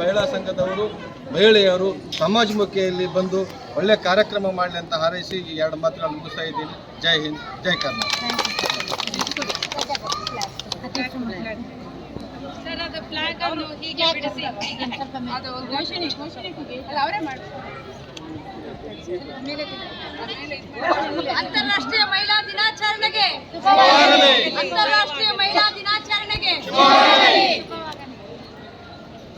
ಮಹಿಳಾ ಸಂಘದವರು ಮಹಿಳೆಯರು ಸಮಾಜಮುಖಿಯಲ್ಲಿ ಬಂದು ಒಳ್ಳೆ ಕಾರ್ಯಕ್ರಮ ಮಾಡಲಿ ಅಂತ ಹಾರೈಸಿ ಈ ಎರಡು ಮಾತುಗಳು ಮುಗಿಸ್ತಾ ಇದ್ದೀನಿ. ಜೈ ಹಿಂದ್ ಜೈ ಕರ್ನಾಟಕ. ಸರ್ ಅದು ಫ್ಲಾಗ್ ಅನ್ನು ಹೀಗೆ ಬಿಡಿಸಿ. ಅದು ಘೋಷಣೆ ಘೋಷಣೆ ಕೂಗಿ ಅಲ್ಲ ಅವರೇ ಮಾಡಿ ಅಂತಾರಾಷ್ಟ್ರೀಯ ಮಹಿಳಾ ದಿನಾಚರಣೆಗೆ. ಅಂತಾರಾಷ್ಟ್ರೀಯ ಮಹಿಳಾ ದಿನಾಚರಣೆಗೆ.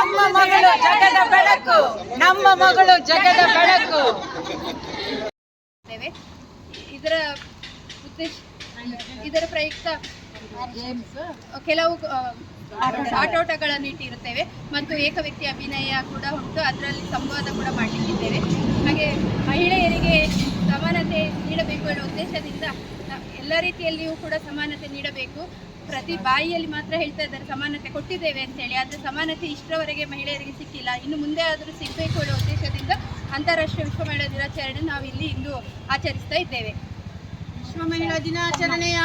ನಮ್ಮ ಮಗಳು ಜಗದ ಬೆಳಕು. ನಮ್ಮ ಮಗಳು ಜಗದ ಬೆಳಕು. ಇದರ ಉದ್ದೇಶ, ಇದರ ಪ್ರಯುಕ್ತ ಕೆಲವು ಆಟೋಟಗಳನ್ನು ಇಟ್ಟಿರುತ್ತೇವೆ. ಮತ್ತು ಏಕ ವ್ಯಕ್ತಿ ಅಭಿನಯ ಕೂಡ ಉಂಟು. ಅದರಲ್ಲಿ ಸಂವಾದ ಕೂಡ ಮಾಡಲಿಕ್ಕಿದ್ದೇವೆ. ಹಾಗೆ ಮಹಿಳೆಯರಿಗೆ ಸಮಾನತೆ ನೀಡಬೇಕು ಅನ್ನೋ ಉದ್ದೇಶದಿಂದ ಎಲ್ಲ ರೀತಿಯಲ್ಲಿಯೂ ಕೂಡ ಸಮಾನತೆ ನೀಡಬೇಕು. ಪ್ರತಿ ಬಾಯಿಯಲ್ಲಿ ಮಾತ್ರ ಹೇಳ್ತಾ ಇದ್ದಾರೆ ಸಮಾನತೆ ಕೊಟ್ಟಿದ್ದೇವೆ ಅಂತ ಹೇಳಿ. ಆದರೆ ಸಮಾನತೆ ಇಷ್ಟರವರೆಗೆ ಮಹಿಳೆಯರಿಗೆ ಸಿಕ್ಕಿಲ್ಲ. ಇನ್ನು ಮುಂದೆ ಆದರೂ ಸಿಗಬೇಕು ಹೇಳುವ ಉದ್ದೇಶದಿಂದ ಅಂತಾರಾಷ್ಟ್ರೀಯ ವಿಶ್ವ ಮಹಿಳಾ ದಿನಾಚರಣೆ ನಾವು ಇಲ್ಲಿ ಇಂದು ಆಚರಿಸ್ತಾ ಇದ್ದೇವೆ. ವಿಶ್ವ ಮಹಿಳಾ ದಿನಾಚರಣೆಯ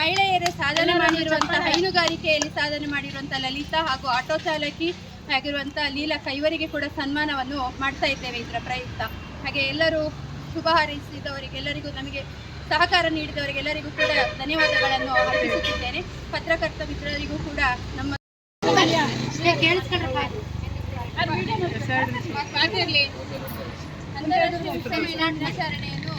ಮಹಿಳೆಯರೇ ಸಾಧನೆ ಮಾಡಿರುವಂತಹ ಹೈನುಗಾರಿಕೆಯಲ್ಲಿ ಸಾಧನೆ ಮಾಡಿರುವಂತಹ ಲಲಿತಾ ಹಾಗೂ ಆಟೋ ಚಾಲಕಿ ಆಗಿರುವಂತಹ ಲೀಲಾ ಕೈವರಿಗೆ ಕೂಡ ಸನ್ಮಾನವನ್ನು ಮಾಡ್ತಾ ಇದ್ದೇವೆ ಇದರ ಪ್ರಯುಕ್ತ. ಹಾಗೆ ಎಲ್ಲರೂ ಶುಭ ಹಾರೈಸಿದವರಿಗೆ ಎಲ್ಲರಿಗೂ ನಮಗೆ ಸಹಕಾರ ನೀಡಿದವರಿಗೆಲ್ಲರಿಗೂ ಕೂಡ ಧನ್ಯವಾದಗಳನ್ನು ಅರ್ಪಿಸುತ್ತಿದ್ದೇನೆ. ಪತ್ರಕರ್ತ ಮಿತ್ರರಿಗೂ ಕೂಡ ನಮ್ಮ ದಿನಾಚರಣೆಯನ್ನು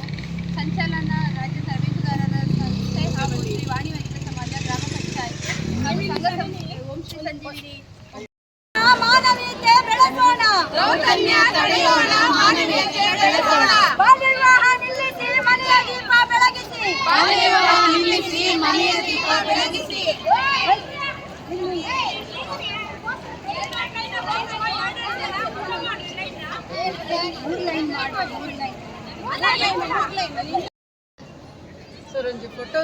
ಸಂಚಾಲನ ರಾಜ್ಯ ತರಬೇತುದಾರರ ಸಂಸ್ಥೆ ಹಾಗೂ ಶ್ರೀ ವಾಣಿ ವನಿತ ಸಮಾಜ ಗ್ರಾಮ ಪಂಚಾಯತ್ ಹಾಗೂ ಸಂಘ ಸಂಸ್ಥೆ ಓಂ ಶ್ರೀ ಸಂಜೀವಿನಿ ಮಾನವೀಯತೆ ಬೆಳೆಸೋಣ. ದೌರ್ಜನ್ಯ ತಡೆಯೋಣ. ಮಾನವೀಯತೆ ಬೆಳೆಸೋಣ. ನಿಲ್ಲಿಸಿ ಮನೆಯ ದೀಪ ಬೆಳಗಿಸಿ ಸರ್ ಒಂದು ಫೋಟೋ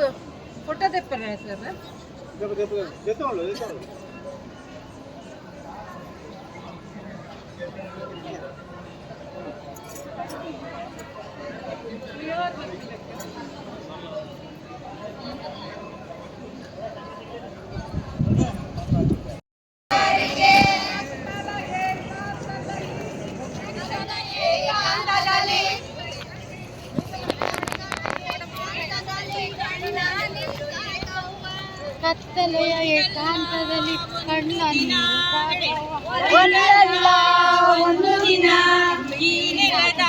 ಫೋಟೋ ತೆಪ್ಪರ ಸರ್ ಕತ್ತಲೆಯ ಏಕಾಂತದಲ್ಲಿ ಕಣ್ಣನ್ನು ಒಂದು ದಿನ. ಈ ನೆಲದ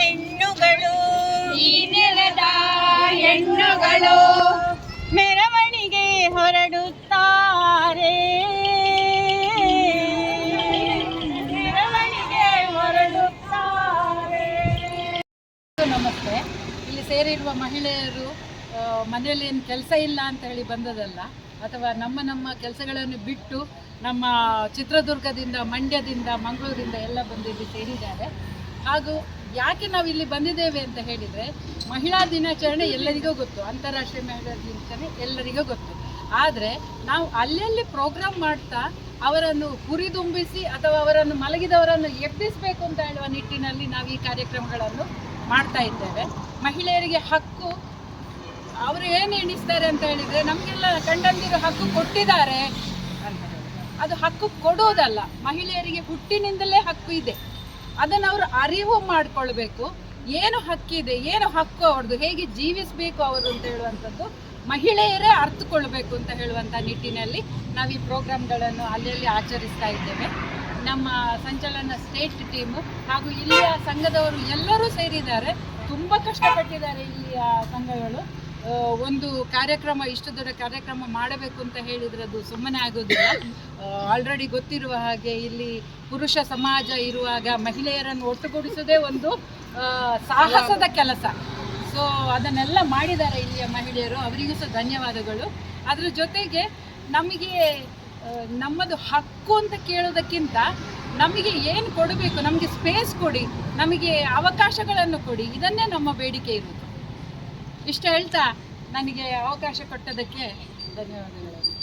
ಹೆಣ್ಣುಗಳು. ಈ ನೆಲದ ಹೆಣ್ಣುಗಳು ಮೆರವಣಿಗೆ ಹೊರಡುತ್ತಾರೆ. ಮೆರವಣಿಗೆ ಹೊರಡುತ್ತಾರೆ. ನಮಸ್ತೆ. ಇಲ್ಲಿ ಸೇರಿರುವ ಮಹಿಳೆಯರು ಮನೆಯಲ್ಲಿ ಏನು ಕೆಲಸ ಇಲ್ಲ ಅಂತ ಹೇಳಿ ಬಂದದಲ್ಲ ಅಥವಾ ನಮ್ಮ ನಮ್ಮ ಕೆಲಸಗಳನ್ನು ಬಿಟ್ಟು ನಮ್ಮ ಚಿತ್ರದುರ್ಗದಿಂದ, ಮಂಡ್ಯದಿಂದ, ಮಂಗಳೂರಿಂದ ಎಲ್ಲ ಬಂದು ಇಲ್ಲಿ ಸೇರಿದ್ದಾರೆ. ಹಾಗೂ ಯಾಕೆ ನಾವು ಇಲ್ಲಿ ಬಂದಿದ್ದೇವೆ ಅಂತ ಹೇಳಿದರೆ, ಮಹಿಳಾ ದಿನಾಚರಣೆ ಎಲ್ಲರಿಗೂ ಗೊತ್ತು, ಅಂತಾರಾಷ್ಟ್ರೀಯ ಮಹಿಳಾ ದಿನಾಚರಣೆ ಎಲ್ಲರಿಗೂ ಗೊತ್ತು. ಆದರೆ ನಾವು ಅಲ್ಲಲ್ಲಿ ಪ್ರೋಗ್ರಾಮ್ ಮಾಡ್ತಾ ಅವರನ್ನು ಹುರಿದುಂಬಿಸಿ ಅಥವಾ ಅವರನ್ನು ಮಲಗಿದವರನ್ನು ಎಬ್ಬಿಸಬೇಕು ಅಂತ ಹೇಳುವ ನಿಟ್ಟಿನಲ್ಲಿ ನಾವು ಈ ಕಾರ್ಯಕ್ರಮಗಳನ್ನು ಮಾಡ್ತಾ ಇದ್ದೇವೆ. ಮಹಿಳೆಯರಿಗೆ ಹಕ್ಕು ಅವರು ಏನು ಎಣಿಸ್ತಾರೆ ಅಂತ ಹೇಳಿದರೆ, ನಮಗೆಲ್ಲ ಗಂಡಂದಿರು ಹಕ್ಕು ಕೊಟ್ಟಿದ್ದಾರೆ ಅದು ಹಕ್ಕು ಕೊಡೋದಲ್ಲ, ಮಹಿಳೆಯರಿಗೆ ಹುಟ್ಟಿನಿಂದಲೇ ಹಕ್ಕು ಇದೆ. ಅದನ್ನು ಅವರು ಅರಿವು ಮಾಡಿಕೊಳ್ಬೇಕು. ಏನು ಹಕ್ಕಿದೆ, ಏನು ಹಕ್ಕು ಅವ್ರದ್ದು ಹೇಗೆ ಜೀವಿಸಬೇಕು ಅವರು ಅಂತ ಹೇಳುವಂಥದ್ದು ಮಹಿಳೆಯರೇ ಅರ್ಥಕೊಳ್ಬೇಕು ಅಂತ ಹೇಳುವಂಥ ನಿಟ್ಟಿನಲ್ಲಿ ನಾವು ಈ ಪ್ರೋಗ್ರಾಮ್ಗಳನ್ನು ಅಲ್ಲಲ್ಲಿ ಆಚರಿಸ್ತಾ ಇದ್ದೇವೆ. ನಮ್ಮ ಸಂಚಲನ ಸ್ಟೇಟ್ ಟೀಮು ಹಾಗೂ ಇಲ್ಲಿಯ ಸಂಘದವರು ಎಲ್ಲರೂ ಸೇರಿದ್ದಾರೆ. ತುಂಬ ಕಷ್ಟಪಟ್ಟಿದ್ದಾರೆ ಇಲ್ಲಿಯ ಸಂಘಗಳು. ಒಂದು ಕಾರ್ಯಕ್ರಮ, ಇಷ್ಟು ದೊಡ್ಡ ಕಾರ್ಯಕ್ರಮ ಮಾಡಬೇಕು ಅಂತ ಹೇಳಿದ್ರೆ ಅದು ಸುಮ್ಮನೆ ಆಗೋದಿಲ್ಲ. ಆಲ್ರೆಡಿ ಗೊತ್ತಿರುವ ಹಾಗೆ ಇಲ್ಲಿ ಪುರುಷ ಸಮಾಜ ಇರುವಾಗ ಮಹಿಳೆಯರನ್ನು ಒಟ್ಟುಗೂಡಿಸೋದೇ ಒಂದು ಸಾಹಸದ ಕೆಲಸ. ಸೊ ಅದನ್ನೆಲ್ಲ ಮಾಡಿದ್ದಾರೆ ಇಲ್ಲಿಯ ಮಹಿಳೆಯರು. ಅವರಿಗೂ ಸಹ ಧನ್ಯವಾದಗಳು. ಅದರ ಜೊತೆಗೆ ನಮಗೆ ನಮ್ಮದು ಹಕ್ಕು ಅಂತ ಕೇಳೋದಕ್ಕಿಂತ ನಮಗೆ ಏನು ಕೊಡಬೇಕು, ನಮಗೆ ಸ್ಪೇಸ್ ಕೊಡಿ, ನಮಗೆ ಅವಕಾಶಗಳನ್ನು ಕೊಡಿ, ಇದನ್ನೇ ನಮ್ಮ ಬೇಡಿಕೆ ಇರುವುದು ಇಷ್ಟು ಹೇಳ್ತಾ ನನಗೆ ಅವಕಾಶ ಕೊಟ್ಟದಕ್ಕೆ ಧನ್ಯವಾದಗಳು.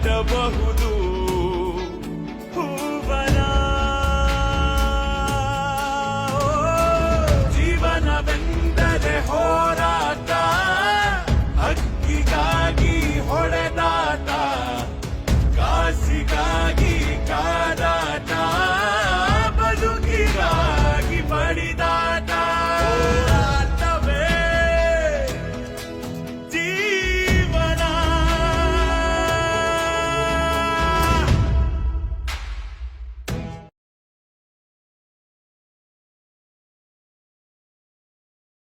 ಕಟ್ಟಬಹುದು